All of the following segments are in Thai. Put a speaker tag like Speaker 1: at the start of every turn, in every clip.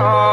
Speaker 1: Oh.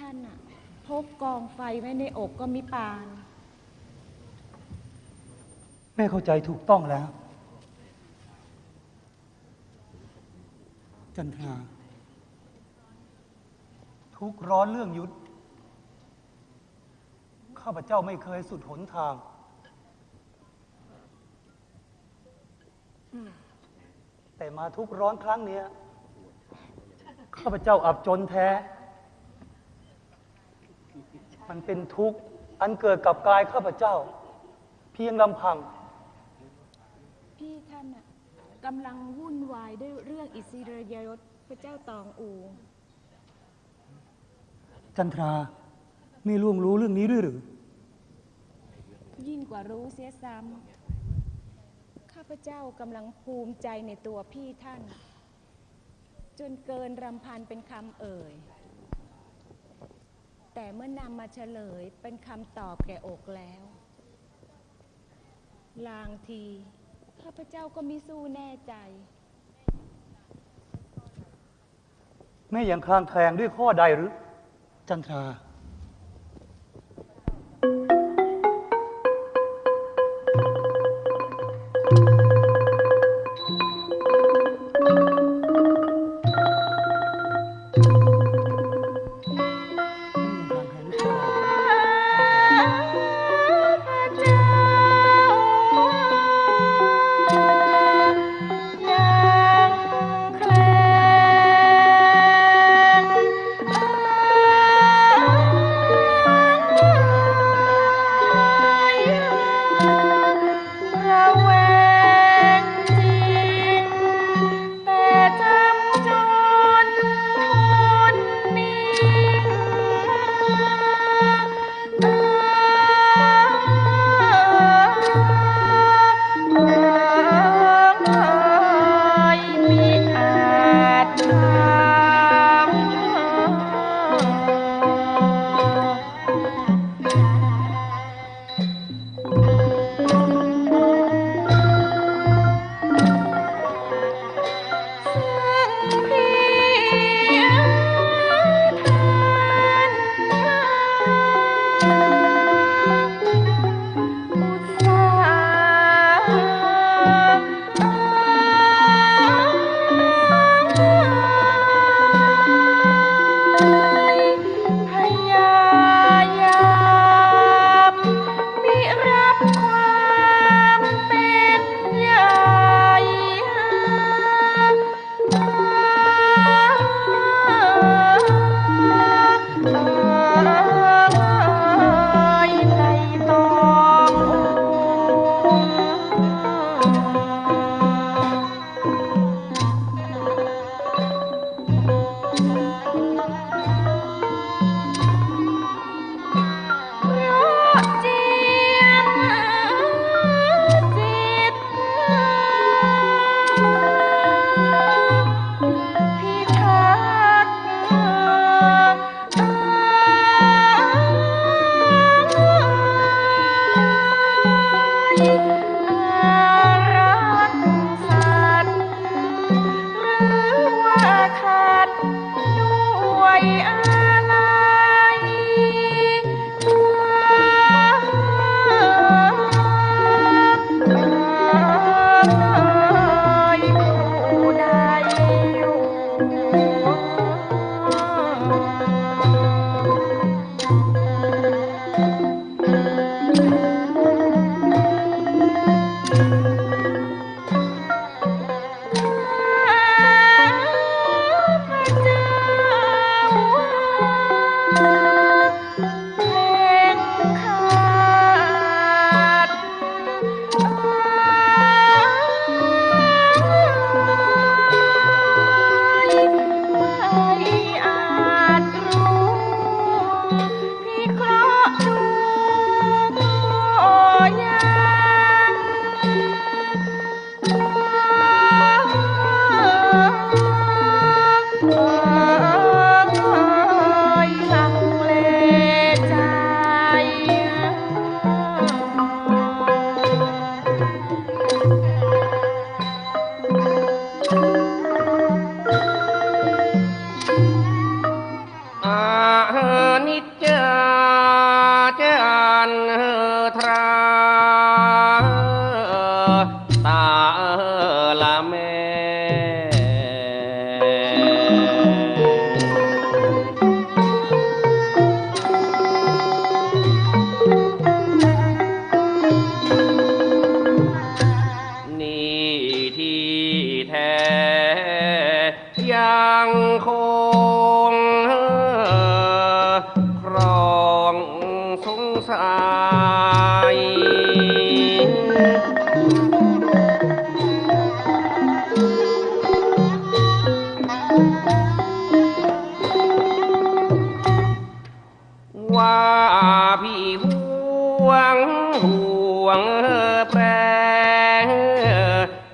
Speaker 1: ท่าน
Speaker 2: อะพกกองไฟไว้ในอกก็มิปาน
Speaker 3: แม่เข้าใจถูกต้องแล้ว จันทราทุกข์ร้อนเรื่องยุทธข้าพเจ้าไม่เคยสุดหนทาง แต่มาทุกข์ร้อนครั้งเนี้ยข้าพเจ้าอับจนแท้ มันเป็นทุกข์ อันเกิดกับกายข้าพเจ้า เพียงลำพัง
Speaker 2: พี่ท่านอะกำลังวุ่นวายด้วยเรื่องอิสิรยยศพระเจ้าตองอู
Speaker 3: จันทราไม่ล่วงรู้เรื่องนี้ด้วยหรือ
Speaker 2: ยิ่งกว่ารู้เสียซ้ำข้าพเจ้ากำลังภูมิใจในตัวพี่ท่าน จนเกินรำพันเป็นคำเอ่ย แต่เมื่อนำมาเฉลยเป็นคำตอบแก่อกแล้ว ลางที ข้าพเจ้าก็มิสู้แน่ใจ
Speaker 3: แม่ยังคลางแคลงด้วยข้อใดหรือ จันทรา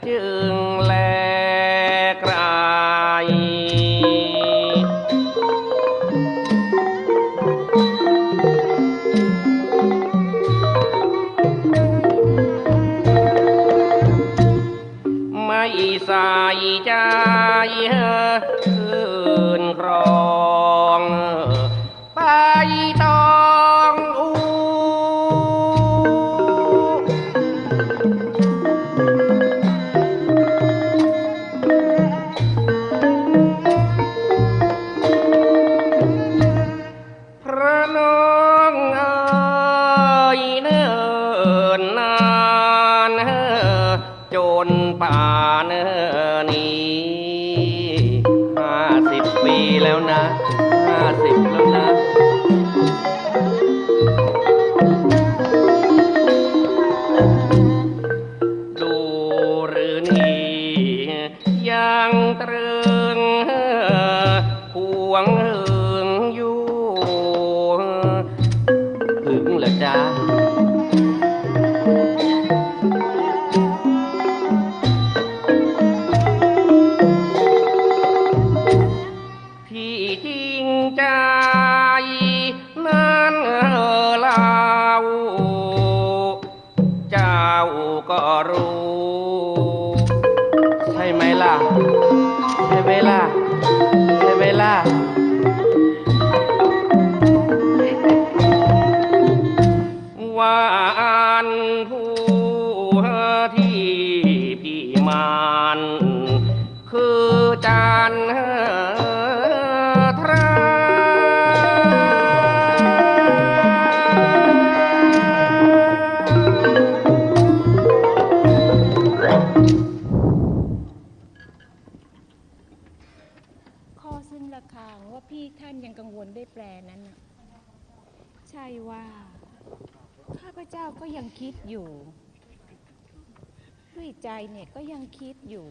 Speaker 3: จึ น้
Speaker 2: องเอ้ย
Speaker 1: เนิ่นนานจนป่าน นั้นน่ะใช่ว่า
Speaker 2: ข้าพเจ้าก็ยังคิดอยู่ ด้วยใจเนี่ยก็ยังคิดอยู่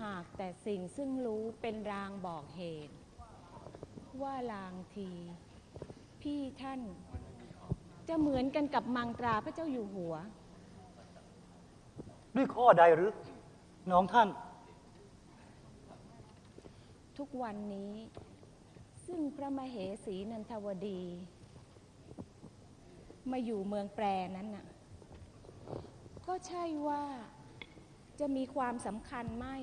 Speaker 2: หากแต่สิ่งซึ่งรู้เป็นรางบอกเหตุ ว่าลางที พี่ท่าน จะเหมือนกันกับมังตราพระเจ้าอยู่หัว
Speaker 3: ด้วยข้อใดหรือ น้องท่าน
Speaker 2: ทุกวันนี้ ซึ่งพระมเหสีนันทวดี มาอยู่เมืองแปรนั้นน่ะ ก็ใช่ว่าจะมีความสำคัญไม่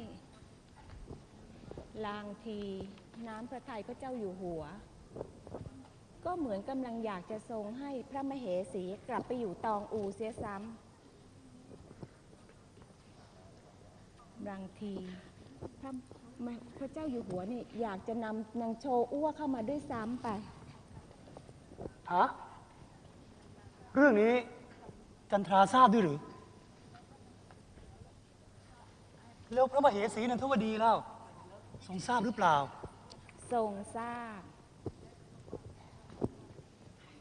Speaker 2: ลางทีน้ำพระทัยพระเจ้าอยู่หัว ก็เหมือนกำลังอยากจะทรงให้พระมเหสีกลับไปอยู่ตองอูเสียซ้ำบางทีพระ พระเจ้าอยู่หัวนี่อยากจะนำนางโชอ้วเข้ามาด้วยซ้ำไป
Speaker 3: ฮะ เรื่องนี้จันทราทราบด้วยหรือ แล้วพระมเหสีนันทวดีเล่าทรงทราบหรือเปล่า
Speaker 2: ทรงทราบ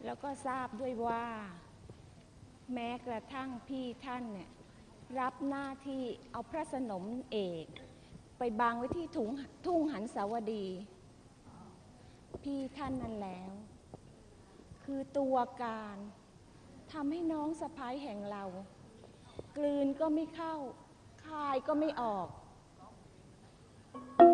Speaker 2: แล้วก็ทราบด้วยว่า แม้กระทั่งพี่ท่านเนี่ยรับหน้าที่เอาพระสนมเอก ไปบางไว้ที่ถุงทุ่งหันสาวดี พี่ท่านนั้นแล้ว คือตัวการทำให้น้องสะพ้ายแห่งเรา กลืนก็ไม่เข้า คายก็ไม่ออก
Speaker 4: เ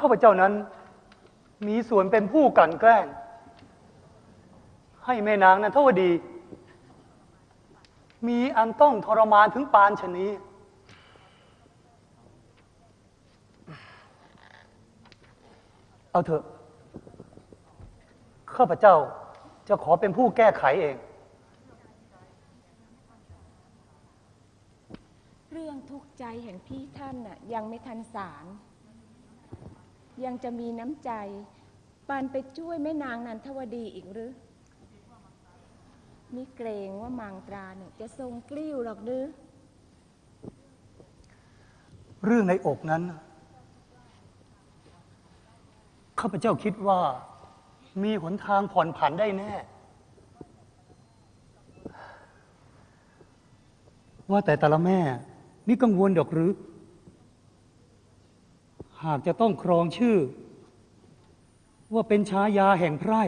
Speaker 4: ข้า
Speaker 5: พเจ้านั้น มีส่วนเป็นผู้กลั่นแกล้ง ให้แม่นางนันทวดี มีอันต้องทรมานถึงปานชนี้ เอาเถอะ ข้าพเจ้าจะขอเป็นผู้แก้ไขเอง
Speaker 2: เรื่องทุกข์ใจแห่งพี่ท่านน่ะยังไม่ทันสาร ยังจะมีน้ำใจปานไปช่วยแม่นางนันทวดีอีกหรือนี่เกรงว่ามังตราเนี่ยจะทรงกลิ้วหรอกหรือ
Speaker 5: เรื่องในอกนั้น ข้าพเจ้าคิดว่า มีหนทางผ่อนผันได้แน่ ว่าแต่แต่ละแม่ นี่กังวลดอกหรือ หากจะต้องครองชื่อ ว่าเป็นชายาแห่งไพร่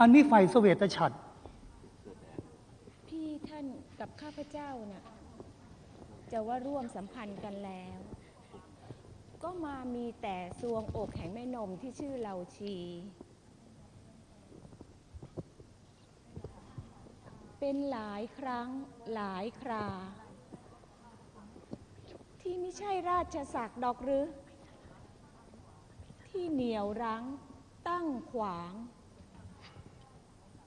Speaker 5: อันนี้ไฟเสวตฉัตร
Speaker 2: พี่ท่านกับข้าพเจ้าน่ะจะว่าร่วมสัมพันธ์กันแล้ว ก็มามีแต่ซวงอกแห่งแม่นมที่ชื่อเราชี เป็นหลายครั้งหลายครา ที่ไม่ใช่ราชศักดิ์ดอกหรือ ที่เหนียวรั้งตั้งขวาง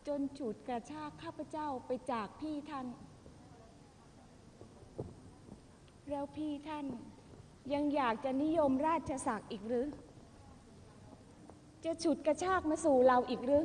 Speaker 2: จนฉุดกระชากข้าพเจ้าไปจากพี่ท่าน แล้วพี่ท่านยังอยากจะนิยมราชศักดิ์อีกหรือ จะฉุดกระชากมาสู่เราอีกหรือ